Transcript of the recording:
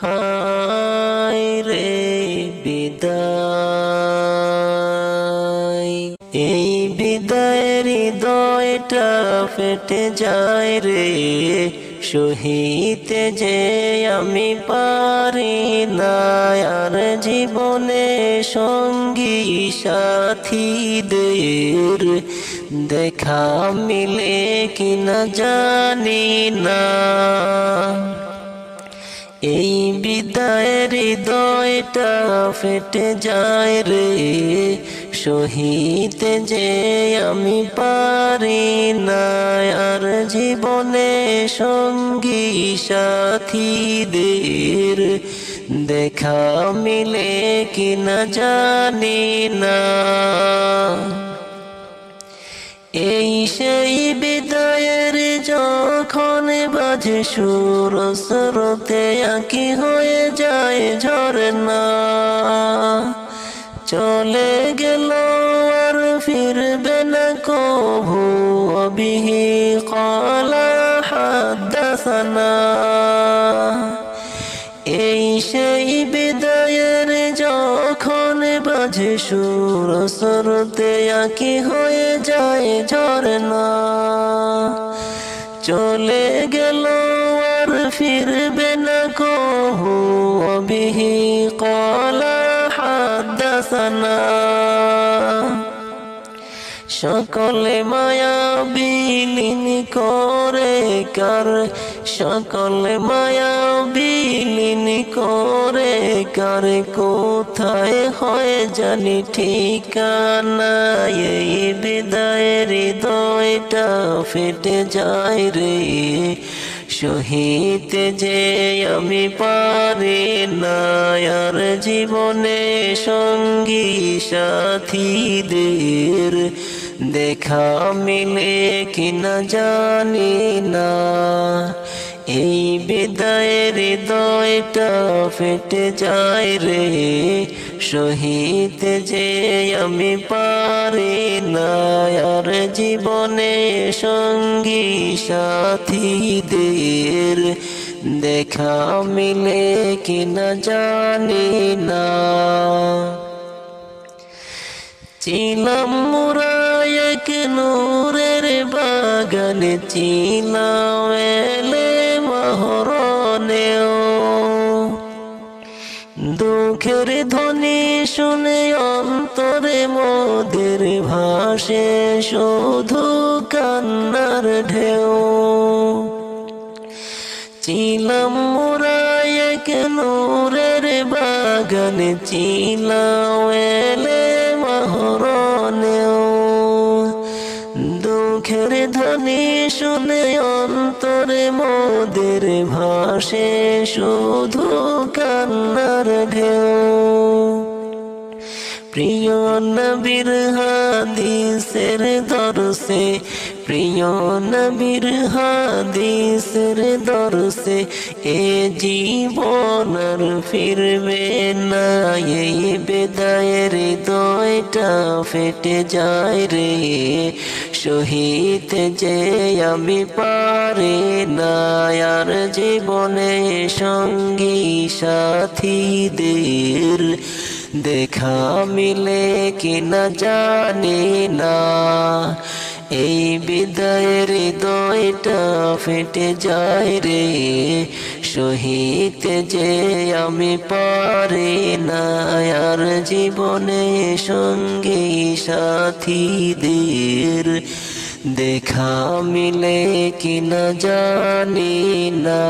হায় রে বিদায়। এই বিদায়ের হৃদয়টা ফেটে যায় রে। সহিতে যে আমি পারি না, আর জীবনে সঙ্গী সাথীদের দেখা মিলে কি না জানি না। এই বিদায়ের হৃদয়টা ফেটে যায় রে সহিতে যে আমি পারি না, আর জীবনে সঙ্গী সাথীদের দেখা মিলে কিনা জানি না। এই সেই বিদায়ের যখন বাজে সুর, স্রোতে আঁকি হয়ে যায় ঝরনা চলে গেল আর ফিরবে না কভু। অবিহি কলা হাদাসানা। এই সেই বিদায়ের যখন বাজে সুর সরতে আঁকি হয়ে যায় ঝরনা চলে গেল আর ফিরবে না কহু অবিহি কলা সকলে মায়া বিলীন করে কার। সকলে মায়া বিলীন করে কার। কোথায় হয় জানি ঠিকানা এই বিদায়ের হৃদয়টা ফেটে যায় রে। শহীদ যে আমি পারি নায়ার জীবনে সঙ্গী সাথীদের দেখা মিলে কিনা জানি না। এই বিদায়ের হৃদয়টা ফেটে যায় রে শহীদ যে আমি পারি না জীবনে সঙ্গী সাথীদের দেখা মিলে কিনা জানি না। ছিলাম মোরা এক নূরের বাগানে, ছিলাম দুঃখের ধ্বনি শুনে অন্তরে মোদের ভাষে শুধু কান্নার ঢেউ। ছিলাম মোরা এক নূরের বাগানে, ছিলাম দুঃখের ধ্বনি শুনে অন্তরে মোদের ভাসে, শুধু কান্নার ঢেউ। প্রিয় নবীর হাদিসের দরসে, প্রিয় নবীর হাদিসের দরসে, এ জীবন ফিরবে না, এই বেদায়ের দয়টা ফেটে যায় রে। শহীদ যে আমি পারে নায়ার জীবনে সঙ্গী সাথীদের দেখা মিলে কিনা জানি না। এই বিদায়ের হৃদয়টা ফেটে যায় রে শহীদ যে আমি পারি না আর জীবনে সঙ্গী সাথীদের দেখা মিলে কিনা জানি না।